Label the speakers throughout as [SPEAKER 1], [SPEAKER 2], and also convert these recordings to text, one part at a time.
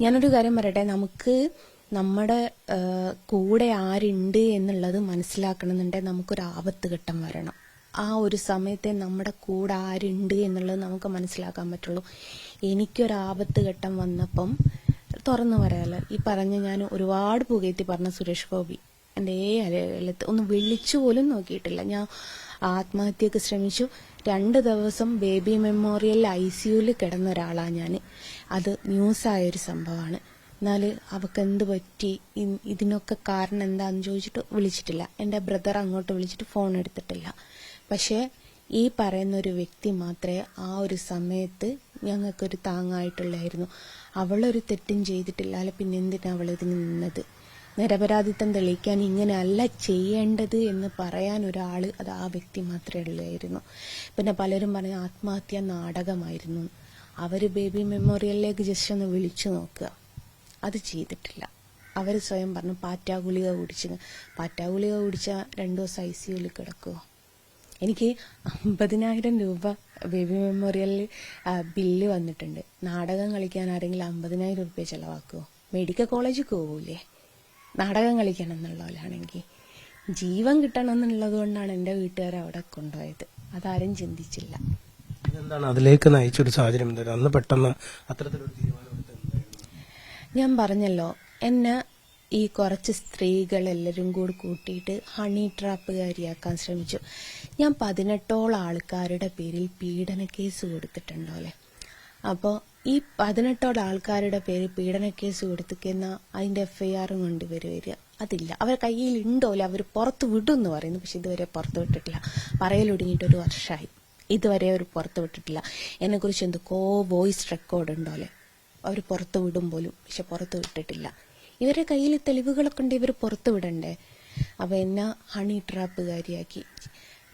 [SPEAKER 1] ഞാനൊരു കാര്യം പറയട്ടെ? നമുക്ക് നമ്മുടെ കൂടെ ആരുണ്ട് എന്നുള്ളത് മനസ്സിലാക്കണമെന്നുണ്ടെങ്കിൽ നമുക്കൊരു ആപത്ത് ഘട്ടം വരണം. ആ ഒരു സമയത്തെ നമ്മുടെ കൂടെ ആരുണ്ട് എന്നുള്ളത് നമുക്ക് മനസ്സിലാക്കാൻ പറ്റുള്ളൂ. എനിക്കൊരു ആപത്ത് ഘട്ടം വന്നപ്പം തുറന്നു പറയാലോ. ഈ പറഞ്ഞ ഞാൻ ഒരുപാട് പുകയത്തി പറഞ്ഞ സുരേഷ് ഗോപി. എന്റെ ഏ അലത്ത് ഒന്ന് വിളിച്ചു പോലും നോക്കിയിട്ടില്ല. ഞാൻ ആത്മഹത്യക്ക് ശ്രമിച്ചു. രണ്ട് ദിവസം ബേബി മെമ്മോറിയൽ ഐ സിയുയിൽ കിടന്ന ഒരാളാണ് ഞാൻ അത് ന്യൂസായൊരു സംഭവമാണ് എന്നാൽ അവൾക്ക് എന്ത് പറ്റി ഇതിനൊക്കെ കാരണം എന്താണെന്ന് ചോദിച്ചിട്ട് വിളിച്ചിട്ടില്ല. എന്റെ ബ്രദർ അങ്ങോട്ട് വിളിച്ചിട്ട് ഫോൺ എടുത്തിട്ടില്ല പക്ഷേ ഈ പറയുന്ന ഒരു വ്യക്തി മാത്രമേ ആ ഒരു സമയത്ത് ഞങ്ങൾക്കൊരു താങ്ങായിട്ടുള്ളായിരുന്നു. അവളൊരു തെറ്റും ചെയ്തിട്ടില്ല. അല്ല പിന്നെ എന്തിനാണ് അവൾ ഇതിന് നിന്നത്? നിരപരാധിത്വം തെളിയിക്കാൻ ഇങ്ങനെയല്ല ചെയ്യേണ്ടത് എന്ന് പറയാൻ ഒരാൾ അത് ആ വ്യക്തി മാത്രമേ ഉള്ളായിരുന്നു. പിന്നെ പലരും പറഞ്ഞ ആത്മഹത്യ നാടകമായിരുന്നു. അവർ ബേബി മെമ്മോറിയലിലേക്ക് ജസ്റ്റ് ഒന്ന് വിളിച്ചു നോക്കുക. അത് ചെയ്തിട്ടില്ല. അവർ സ്വയം പറഞ്ഞു പാറ്റാ ഗുളിക കുടിച്ച് പാറ്റാ ഗുളിക കുടിച്ചാൽ രണ്ടു ദിവസം ഐ സിയുയിൽ കിടക്കുമോ എനിക്ക് അമ്പതിനായിരം രൂപ ബേബി മെമ്മോറിയലിൽ ബില്ല് വന്നിട്ടുണ്ട്. നാടകം കളിക്കാൻ ആരെങ്കിലും അമ്പതിനായിരം രൂപ ചിലവാക്കുമോ മെഡിക്കൽ കോളേജിൽ പോകൂലേ നാടകം കളിക്കണം എന്നുള്ളവരാണെങ്കിൽ ജീവൻ കിട്ടണം എന്നുള്ളത് കൊണ്ടാണ് എന്റെ വീട്ടുകാർ അവിടെ കൊണ്ടുപോയത്. അതാരും ചിന്തിച്ചില്ല.
[SPEAKER 2] ഇതെന്താണ്? അതിലേക്ക് നയിച്ചൊരു സാഹചര്യം അന്ന് പെട്ടെന്ന് അത്തരത്തിലൊരു
[SPEAKER 1] ഞാൻ പറഞ്ഞല്ലോ എന്നെ ഈ കുറച്ച് സ്ത്രീകൾ എല്ലാവരും കൂടി കൂട്ടിയിട്ട് ഹണി ട്രാപ്പുകാരിയാക്കാൻ ശ്രമിച്ചു. ഞാൻ പതിനെട്ടോളം ആൾക്കാരുടെ പേരിൽ പീഡന കേസ് കൊടുത്തിട്ടുണ്ടോ അല്ലേ? അപ്പോൾ ഈ പതിനെട്ടോളം ആൾക്കാരുടെ പേര് പീഡന കേസ് കൊടുത്തിക്കുന്ന അതിന്റെ എഫ്ഐആറും കൊണ്ട് വരിക. അതില്ല. അവരെ കയ്യിൽ ഉണ്ടോല്ല അവർ പുറത്ത് വിടും എന്ന് പറയുന്നു. പക്ഷെ ഇതുവരെ പുറത്ത് വിട്ടിട്ടില്ല. പറയലൊടുങ്ങിയിട്ട് ഒരു വർഷമായി. ഇതുവരെ അവർ പുറത്ത് വിട്ടിട്ടില്ല. എന്നെക്കുറിച്ച് എന്തൊക്കെയോ വോയിസ് റെക്കോർഡ് ഉണ്ടോലെ അവർ പുറത്ത് വിടും പോലും. പക്ഷെ പുറത്ത് വിട്ടിട്ടില്ല. ഇവരുടെ കയ്യിൽ തെളിവുകളൊക്കെ ഉണ്ട്. ഇവർ പുറത്ത് വിടണ്ടേ? അപ്പോൾ എന്നെ ഹണി ട്രാപ്പുകാരിയാക്കി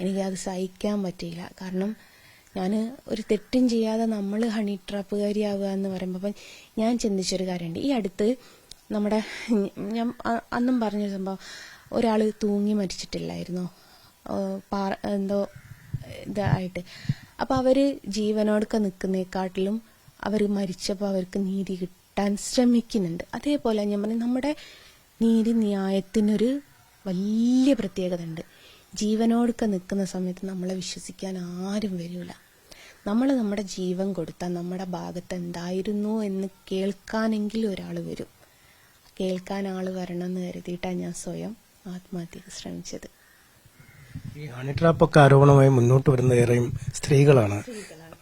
[SPEAKER 1] എനിക്കത് സഹിക്കാൻ പറ്റിയില്ല. കാരണം ഞാൻ ഒരു തെറ്റും ചെയ്യാതെ നമ്മൾ ഹണി ട്രാപ്പുകാരിയാവുക എന്ന് പറയുമ്പോൾ ഞാൻ ചിന്തിച്ചൊരു കാര്യമുണ്ട്. ഈ അടുത്ത് നമ്മുടെ ഞാൻ അന്നും പറഞ്ഞൊരു സംഭവം. ഒരാൾ തൂങ്ങി മരിച്ചിട്ടില്ലായിരുന്നോ? പാറ എന്തോ ഇതായിട്ട് അപ്പോൾ അവർ ജീവനോടൊക്കെ നിൽക്കുന്നേക്കാട്ടിലും അവർ മരിച്ചപ്പോൾ അവർക്ക് നീതി കിട്ടാൻ ശ്രമിക്കുന്നുണ്ട്. അതേപോലെ ഞാൻ പറഞ്ഞു നമ്മുടെ നീതി ന്യായത്തിനൊരു വലിയ പ്രത്യേകത ഉണ്ട് ജീവനോടൊക്കെ നിൽക്കുന്ന സമയത്ത് നമ്മളെ വിശ്വസിക്കാൻ ആരും വരില്ല. നമ്മൾ നമ്മുടെ ജീവൻ കൊടുത്താൽ നമ്മുടെ ഭാഗത്ത് എന്തായിരുന്നു എന്ന് കേൾക്കാനെങ്കിലും ഒരാൾ വരും. കേൾക്കാൻ ആൾ വരണം എന്ന് കരുതിയിട്ടാണ് ഞാൻ സ്വയം ആത്മഹത്യക്ക് ശ്രമിച്ചത്.
[SPEAKER 2] ഈ ഹണി ട്രാപ്പൊക്കെ ആരോപണമായി മുന്നോട്ട് വരുന്ന ഏറെയും സ്ത്രീകളാണ്.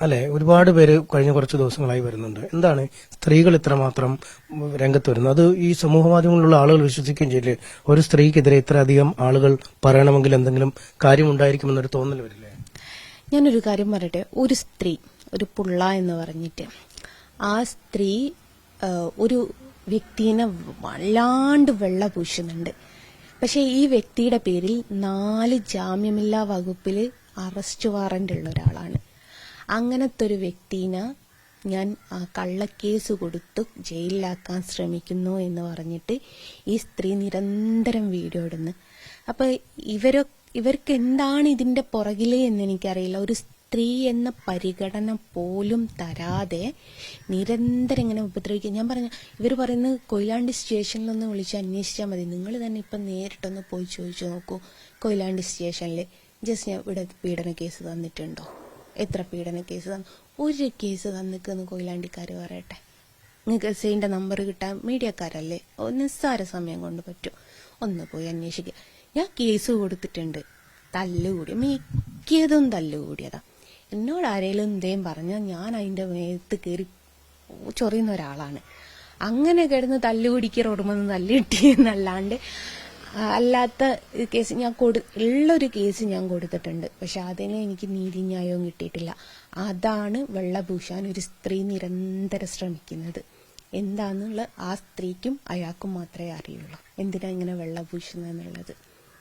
[SPEAKER 2] അല്ലെ ഒരുപാട് പേര് കഴിഞ്ഞ കുറച്ച് ദിവസങ്ങളായി വരുന്നുണ്ട്. എന്താണ് സ്ത്രീകൾ ഇത്രമാത്രം രംഗത്ത് വരുന്നത്? അത് ഈ സമൂഹ മാധ്യമങ്ങളിലുള്ള ആളുകൾ വിശ്വസിക്കുകയും ചെയ്യില്ലേ? ഒരു സ്ത്രീക്കെതിരെ ഇത്രയധികം ആളുകൾ പറയണമെങ്കിൽ എന്തെങ്കിലും കാര്യമുണ്ടായിരിക്കുമെന്നൊരു തോന്നൽ വരില്ലേ?
[SPEAKER 1] ഞാനൊരു കാര്യം പറയട്ടെ. ഒരു സ്ത്രീ ഒരു പുള്ള എന്ന് പറഞ്ഞിട്ട് ആ സ്ത്രീ ഒരു വ്യക്തിനെ വല്ലാണ്ട് വെള്ള പൂശുന്നുണ്ട്. പക്ഷെ ഈ വ്യക്തിയുടെ പേരിൽ നാല് ജാമ്യമില്ലാ വകുപ്പിൽ അറസ്റ്റ് വാറന്റ് ഉള്ള ഒരാളാണ്. അങ്ങനത്തെ ഒരു വ്യക്തിനെ ഞാൻ കള്ളക്കേസ് കൊടുത്ത് ജയിലിലാക്കാൻ ശ്രമിക്കുന്നു എന്ന് പറഞ്ഞിട്ട് ഈ സ്ത്രീ നിരന്തരം വീഡിയോ ഇടുന്നു. അപ്പൊ ഇവരൊ ഇവർക്ക് എന്താണ് ഇതിന്റെ പുറകിലെ എന്ന് എനിക്കറിയില്ല. ഒരു സ്ത്രീ എന്ന പരിഗണന പോലും തരാതെ നിരന്തരം ഇങ്ങനെ ഉപദ്രവിക്കുക. ഞാൻ പറഞ്ഞു ഇവർ പറയുന്നത് കൊയിലാണ്ടി സ്റ്റേഷനിലൊന്ന് വിളിച്ച് അന്വേഷിച്ചാൽ മതി. നിങ്ങൾ തന്നെ ഇപ്പം നേരിട്ടൊന്ന് പോയി ചോദിച്ചു നോക്കൂ കൊയിലാണ്ടി സ്റ്റേഷനിൽ ജസ്റ്റ് ഞാൻ ഇവിടെ പീഡന കേസ് തന്നിട്ടുണ്ടോ? എത്ര പീഡന കേസ് തന്നു. ഒരു കേസ് തന്നിക്കുന്ന കൊയിലാണ്ടിക്കാർ പറയട്ടെ. നിങ്ങൾക്ക് എസ് നമ്പർ കിട്ടാൻ മീഡിയക്കാരല്ലേ? നിസ്സാര സമയം കൊണ്ട് പറ്റും. ഒന്ന് പോയി അന്വേഷിക്കുക ഞാൻ കേസ് കൊടുത്തിട്ടുണ്ട്. തല്ലുകൂടി. മിക്കതും തല്ലുകൂടിയതാ. എന്നോട് ആരെങ്കിലും എന്തേം പറഞ്ഞാൽ ഞാൻ അതിന്റെ മേത്ത് കയറി ചൊറിയുന്ന ഒരാളാണ്. അങ്ങനെ കിടന്ന് തല്ലുപിടിക്ക് റോഡുമെന്ന് തല്ലിട്ടി എന്നല്ലാണ്ട് ആ, അല്ലാത്ത കേസ് ഞാൻ കൊടു ഉള്ളൊരു കേസ് ഞാൻ കൊടുത്തിട്ടുണ്ട്. പക്ഷെ അതിന് എനിക്ക് നീതിന്യായവും കിട്ടിയിട്ടില്ല. അതാണ് വെള്ളപൂശാൻ ഒരു സ്ത്രീ നിരന്തരം ശ്രമിക്കുന്നത്. എന്താന്നുള്ള ആ സ്ത്രീക്കും അയാൾക്കും മാത്രമേ അറിയുള്ളൂ. എന്തിനാ ഇങ്ങനെ വെള്ളപൂശുന്നത് എന്നുള്ളത്?